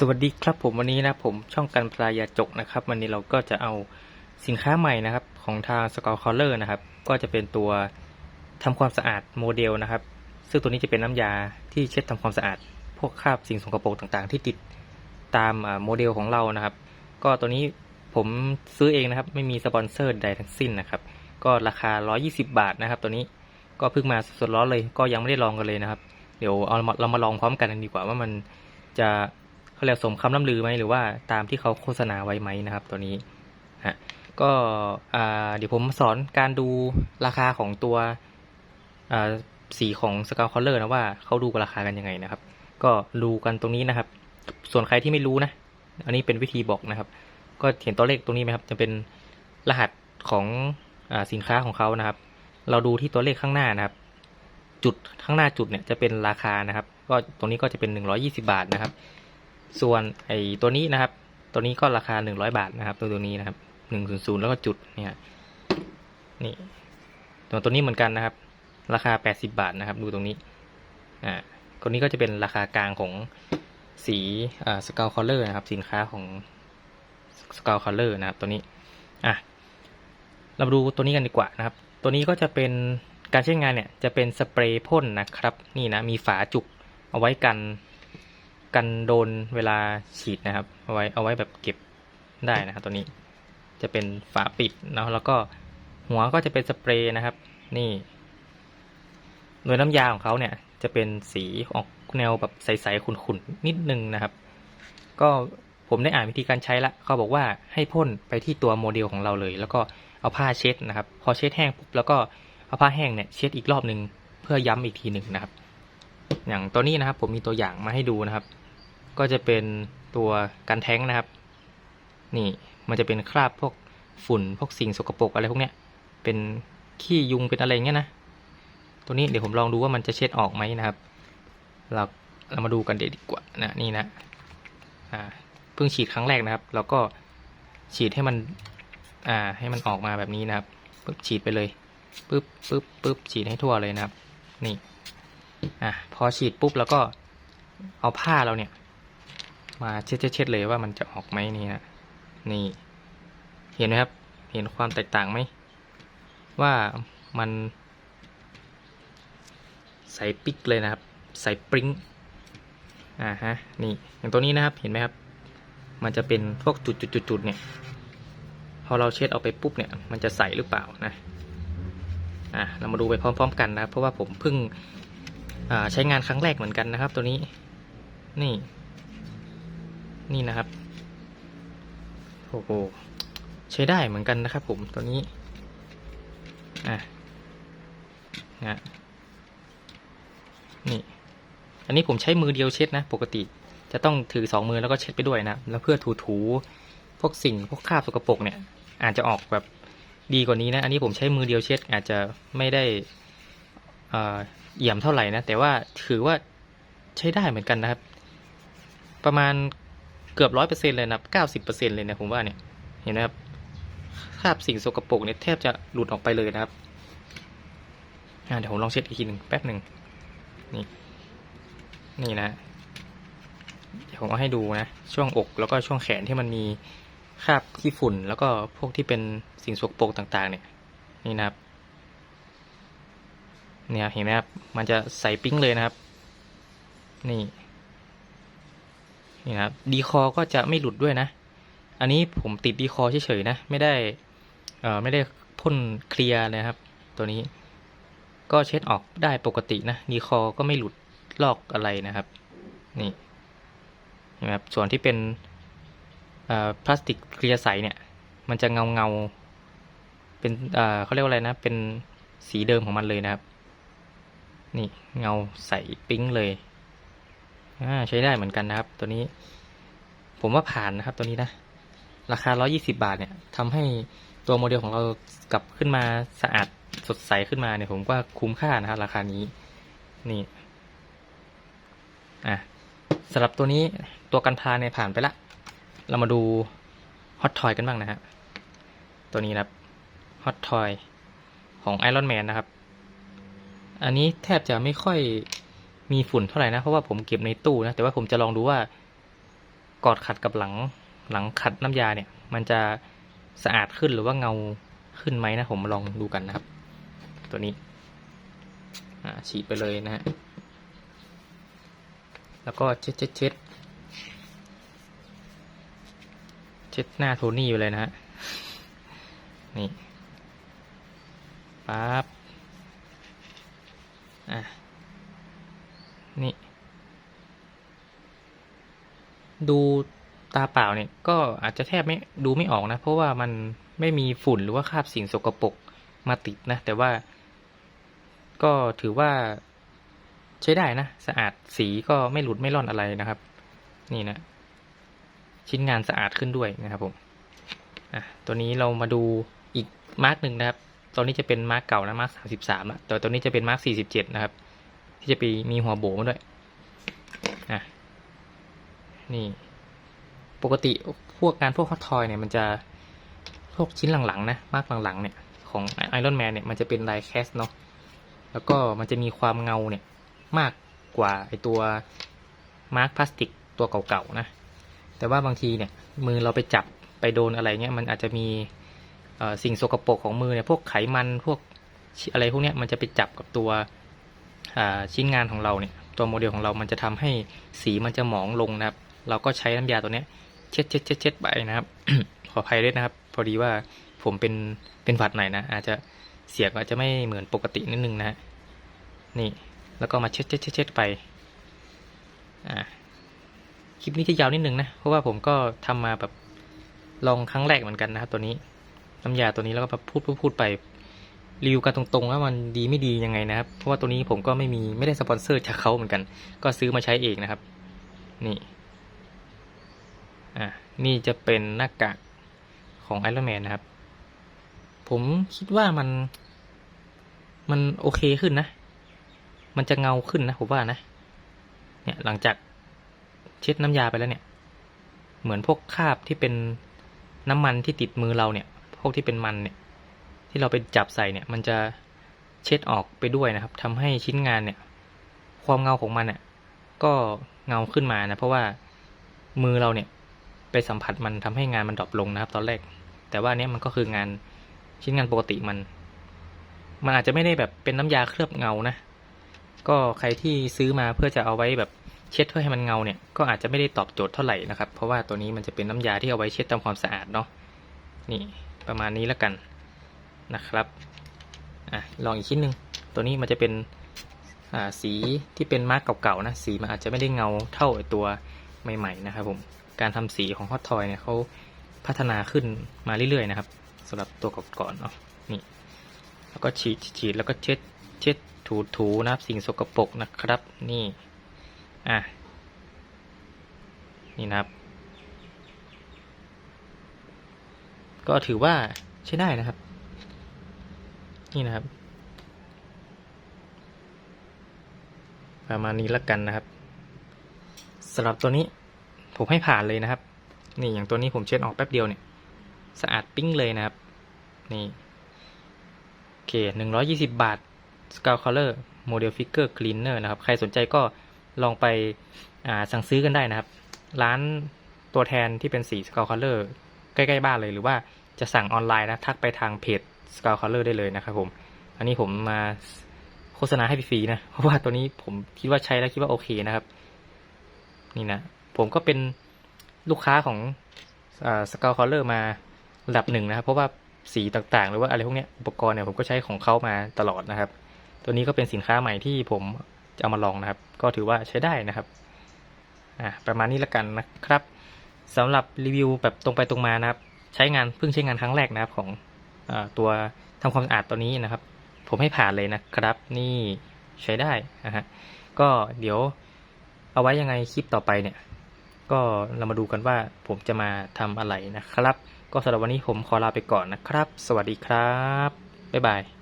สวัสดีครับผมวันนี้นะผมช่องกันปลายาจกนะครับ วันนี้เราก็จะเอาสินค้าใหม่นะครับ ของทาง s c o r Color นะครับ ก็จะเป็นตัวทำความสะอาดโมเดลนะครับ ซึ่งตัวนี้จะเป็นน้ำยาที่เช็ดทำความสะอาด พวกคราบสิ่งสกปรกต่างๆ ที่ติดตามโมเดลของเรานะครับ ก็ตัวนี้ผมซื้อเองนะครับ ไม่มีสปอนเซอร์ใดทั้งสิ้นนะครับ ก็ราคา 120 บาทนะครับ ตัวนี้ก็เพิ่งมาสดๆร้อนเลย ก็ยังไม่ได้ลองกันเลยนะครับ เดี๋ยวเอาเรามาลองพร้อมกันดีกว่าว่ามันจะ เขาเรียกสมคำล่ำลือไหมหรือว่าตามที่เขาโฆษณาไว้ไหมนะครับ ตัวนี้ฮะก็เดี๋ยวผมสอนการดูราคาของตัวสีของสกาวคอลเลอร์นะว่าเขาดูราคากันยังไงนะครับ ก็ดูกันตรงนี้นะครับ ส่วนใครที่ไม่รู้นะ อันนี้เป็นวิธีบอกนะครับ ก็เห็นตัวเลขตรงนี้ไหมครับ จะเป็นรหัสของอสินค้าของเขานะครับ เราดูที่ตัวเลขข้างหน้านะครับ จุดข้างหน้าจุดเนี่ยจะเป็นราคานะครับ ก็ตรงนี้ก็จะเป็น 120 บาทนะครับ ส่วนไอ้ตัวนี้นะครับ ตัวนี้ก็ราคา 100 บาทนะครับ ตัวตัวนี้นะครับ100แล้วก็จุดเนี่ยนี่ตัวตัวนี้เหมือนกันนะครับ ราคา 80 บาทนะครับ ดูตรงนี้อ่าตัวนี้ก็จะเป็นราคากลางของสีอ่าสกาวคอลเลอร์นะครับ สินค้าของสกาวคอลเลอร์นะครับ ตัวนี้อะเรามาดูตัวนี้กันดีกว่านะครับ ตัวนี้ก็จะเป็นการใช้งานเนี่ยจะเป็นสเปรย์พ่นนะครับ นี่นะมีฝาจุกเอาไว้กัน กันโดนเวลาฉีดนะครับ เอาไว้เอาไว้แบบเก็บได้นะครับตัวนี้จะเป็นฝาปิดเนาะแล้วก็หัวก็จะเป็นสเปรย์นะครับ นี่โดยน้ำยาของเขาเนี่ย จะเป็นสีออกแนวแบบใสๆขุ่นๆนิดนึงนะครับ ก็ผมได้อ่านวิธีการใช้ละเขาบอกว่าให้พ่นไปที่ตัวโมเดลของเราเลย แล้วก็เอาผ้าเช็ดนะครับ พอเช็ดแห้งปุ๊บแล้วก็เอาผ้าแห้งเนี่ยเช็ดอีกรอบหนึ่งเพื่อย้ำอีกทีหนึ่งนะครับ อย่างตัวนี้นะครับ ผมมีตัวอย่างมาให้ดูนะครับ ก็จะเป็นตัวกันแท้งนะครับ นี่มันจะเป็นคราบพวกฝุ่นพวกสิ่งสกปรกอะไรพวกเนี้ย เป็นขี้ยุงเป็นอะไรเงี้ยนะ ตัวนี้เดี๋ยวผมลองดูว่ามันจะเช็ดออกไหมนะครับ เราเรามาดูกันเดี๋ยวดีกว่านะนี่นะอ่าเพิ่งฉีดครั้งแรกนะครับ แล้วก็ฉีดให้มันอ่าให้มันออกมาแบบนี้นะครับปึ๊บฉีดไปเลยปึ๊บปึ๊บปึ๊บฉีดให้ทั่วเลยนะครับ นี่ อะพอฉีดปุ๊บแล้วก็เอาผ้าเราเนี่ย มาเช็ดเช็ดๆเลยว่ามันจะออกไหมนี่นะนี่ เห็นไหมครับ เห็นความแตกต่างไหมว่ามันใสปิ๊กเลยนะครับ ใสปริ้งอ่าฮะนี่อย่างตัวนี้นะครับเห็นไหมครับ มันจะเป็นพวกจุดๆๆเนี่ยพอเราเช็ดเอาไปปุ๊บเนี่ยมันจะใสหรือเปล่านะอะเรามาดูไปพร้อม ๆ กันนะเพราะว่าผมเพิ่ง ใช้งานครั้งแรกเหมือนกันนะครับ ตัวนี้ นี่ นี่นะครับโอ้โหใช้ได้เหมือนกันนะครับ ผมตัวนี้อะนะนี่ อันนี้ผมใช้มือเดียวเช็ดนะ ปกติ จะต้องถือสองมือแล้วก็เช็ดไปด้วยนะ แล้วเพื่อถูๆพวกสิ่งพวกคราบสกปรกเนี่ย อาจจะออกแบบดีกว่านี้นะ อันนี้ผมใช้มือเดียวเช็ด อาจจะไม่ได้อ่าเอี่ยมเท่าไหร่นะ แต่ว่าถือว่าใช้ได้เหมือนกันนะครับ ประมาณเกือบร้อยเปอร์เซ็นต์เลยนะครับเก้าสิบเปอร์เซ็นต์เลยนะผมว่าเนี่ย เห็นไหมครับคราบสิ่งสกปรกเนี่ยแทบจะหลุดออกไปเลยนะครับเดี๋ยวผมลองเช็ดอีกทีหนึ่งแป๊บหนึ่งนี่ นี่นะ เดี๋ยวผมเอาให้ดูนะ ช่วงอกแล้วก็ช่วงแขนที่มันมีคราบขี้ฝุ่น แล้วก็พวกที่เป็นสิ่งสกปรกต่าง ๆ เนี่ย นี่นะครับ เนี่ยเห็นไหมครับ มันจะใสปิ้งเลยนะครับ นี่ นี่นะครับ ดีคอก็จะไม่หลุดด้วยนะ อันนี้ผมติดดีคอเฉยๆนะ ไม่ได้ เอ่อ ไม่ได้พ่นเคลียร์เลยครับ ตัวนี้ ก็เช็ดออกได้ปกตินะ ดีคอก็ไม่หลุดลอกอะไรนะครับ นี่เห็นไหมครับ ส่วนที่เป็นเอ่อพลาสติกเคลียร์ใสเนี่ย มันจะเงาเงาเป็นเอ่อเขาเรียกว่าอะไรนะ เป็นสีเดิมของมันเลยนะครับ นี่เงาใสปิ๊งเลยอ่าใช้ได้เหมือนกันนะครับ ตัวนี้ ผมว่าผ่านนะครับ ตัวนี้นะ ราคา 120 บาทเนี่ยทำให้ตัวโมเดลของเรากลับขึ้นมาสะอาดสดใสขึ้นมาเนี่ย ผมว่าคุ้มค่านะครับ ราคานี้ นี่ อะสำหรับตัวนี้ตัวกันพาเนี่ยผ่านไปละ เรามาดูฮอตทอยกันบ้างนะฮะตัวนี้นะครับฮอตทอยของไอรอนแมนนะครับ อันนี้แทบจะไม่ค่อยมีฝุ่นเท่าไหร่นะ เพราะว่าผมเก็บในตู้นะ แต่ว่าผมจะลองดูว่ากอดขัดกับหลังหลังขัดน้ำยาเนี่ย มันจะสะอาดขึ้นหรือว่าเงาขึ้นไหมนะ ผมลองดูกันนะครับ ตัวนี้อ่าฉีดไปเลยนะฮะ แล้วก็เช็ดเช็ดเช็ดเช็ดหน้าโทนี่ไปเลยนะฮะ นี่ปั๊บ อะนี่ ดูตาเปล่าเนี่ยก็อาจจะแทบไม่ดูไม่ออกนะ เพราะว่ามันไม่มีฝุ่นหรือว่าคราบสิ่งสกปรกมาติดนะ แต่ว่าก็ถือว่าใช้ได้นะ สะอาดสีก็ไม่หลุดไม่ร่อนอะไรนะครับ นี่นะ ชิ้นงานสะอาดขึ้นด้วยนะครับผมอะตัวนี้เรามาดูอีกมาร์กหนึ่งนะครับ ตัวนี้จะเป็นมาร์กเก่านะมาร์กสามสิบสามละแต่ตัวนี้จะเป็นมาร์กสี่สิบเจ็ดนะครับ ที่จะไปมีหัวโบมาด้วยอะนี่ ปกติพวกงานพวกฮอตทอยเนี่ยมันจะพวกชิ้นหลังๆนะมาร์กหลังๆเนี่ยของไอรอนแมนเนี่ยมันจะเป็นลายแคสเนาะแล้วก็มันจะมีความเงาเนี่ยมากกว่าไอตัวมาร์กพลาสติกตัวเก่าๆนะ แต่ว่าบางทีเนี่ยมือเราไปจับไปโดนอะไรเงี้ยมันอาจจะมี สิ่งสกปรกของมือเนี่ยพวกไขมันพวกอะไรพวกนี้มันจะไปจับกับตัวชิ้นงานของเราเนี่ยตัวโมเดลของเรามันจะทำให้สีมันจะหมองลงนะครับ เราก็ใช้น้ำยาตัวเนี้ยเช็ดเช็ดเช็ดเช็ดไปนะครับ ขออภัยด้วยนะครับ พอดีว่าผมเป็นเป็นหวัดหน่อยนะ อาจจะเสียงอาจจะไม่เหมือนปกตินิดนึงนะฮะนี่แล้วก็มาเช็ดเช็ดเช็ดเช็ดไปอ่าคลิปนี้จะยาวนิดนึงนะ เพราะว่าผมก็ทำมาแบบลองครั้งแรกเหมือนกันนะครับตัวนี้ น้ำยาตัวนี้แล้วก็พูดพูดพูดไปรีวิวกันตรงๆว่ามันดีไม่ดียังไงนะครับ เพราะว่าตัวนี้ผมก็ไม่มีไม่ได้สปอนเซอร์จากเขาเหมือนกัน ก็ซื้อมาใช้เองนะครับ นี่ อ่านี่จะเป็นหน้ากากของไอรอนแมนนะครับ ผมคิดว่ามัน มันโอเคขึ้นนะ มันจะเงาขึ้นนะผมว่านะ เนี่ยหลังจากเช็ดน้ำยาไปแล้วเนี่ย เหมือนพวกคราบที่เป็นน้ำมันที่ติดมือเราเนี่ย พวกที่เป็นมันเนี่ยที่เราไปจับใส่เนี่ย มันจะเช็ดออกไปด้วยนะครับทำให้ชิ้นงานเนี่ย ความเงาของมันเนี่ยก็เงาขึ้นมานะเพราะว่ามือเราเนี่ยไปสัมผัสมันทำให้งานมันดรอปลงนะครับ ตอนแรก แต่ว่าเนี้ยมันก็คืองานชิ้นงานปกติมัน มันอาจจะไม่ได้แบบเป็นน้ำยาเคลือบเงานะก็ใครที่ซื้อมาเพื่อจะเอาไว้แบบเช็ดเพื่อให้มันเงาเนี่ยก็อาจจะไม่ได้ตอบโจทย์เท่าไหร่นะครับ เพราะว่าตัวนี้มันจะเป็นน้ำยาที่เอาไว้เช็ดทำความสะอาดเนาะนี่ ประมาณนี้แล้วกันนะครับอะลองอีกชิ้นหนึ่งตัวนี้มันจะเป็นอ่าสีที่เป็นมาร์กเก่าๆนะสีมันอาจจะไม่ได้เงาเท่าตัวใหม่ๆนะครับผมการทำสีของฮอตทอยเนี่ยเขาพัฒนาขึ้นมาเรื่อยๆนะครับสำหรับตัวก่อนๆเนาะนี่แล้วก็ฉีดฉีดแล้วก็เช็ดเช็ดถูถูนะครับสิ่งสกปรกนะครับนี่อะนี่นะครับ ก็ถือว่าใช้ได้นะครับ นี่นะครับ ประมาณนี้ละกันนะครับสำหรับตัวนี้ผมให้ผ่านเลยนะครับ นี่อย่างตัวนี้ผมเช็ดออกแป๊บเดียวเนี่ย สะอาดปิ้งเลยนะครับ นี่โอเคหนึ่งร้อยี่สิบบาท Skull Color Model Figure Cleaner นเนอร์นะครับ ใครสนใจก็ลองไปอ่าสั่งซื้อกันได้นะครับ ร้านตัวแทนที่เป็นสี Skull Color ใกล้ ๆ บ้านเลยหรือว่า จะสั่งออนไลน์นะทักไปทางเพจ Skull Color ได้เลยนะครับผม อันนี้ผมมาโฆษณาให้ฟรีนะ เพราะว่าตัวนี้ผมคิดว่าใช้แล้วคิดว่าโอเคนะครับ นี่นะ ผมก็เป็นลูกค้าของสกาวคอลเลอร์มาระดับหนึ่งนะครับ เพราะว่าสีต่างๆ หรือว่าอะไรพวกนี้อุปกรณ์เนี่ยผมก็ใช้ของเขามาตลอดนะครับ ตัวนี้ก็เป็นสินค้าใหม่ที่ผมจะเอามาลองนะครับ ก็ถือว่าใช้ได้นะครับอ่าประมาณนี้ละกันนะครับสำหรับรีวิวแบบตรงไปตรงมานะครับ ใช้งานเพิ่งใช้งานครั้งแรกนะครับของอตัวทำความสะอาดตัวนี้นะครับ ผมให้ผ่านเลยนะครับ นี่ใช้ได้นะฮะก็เดี๋ยวเอาไว้ยังไงคลิปต่อไปเนี่ย ก็เรามาดูกันว่าผมจะมาทำอะไรนะครับ ก็สำหรับวันนี้ผมขอลาไปก่อนนะครับ สวัสดีครับ บ๊ายบาย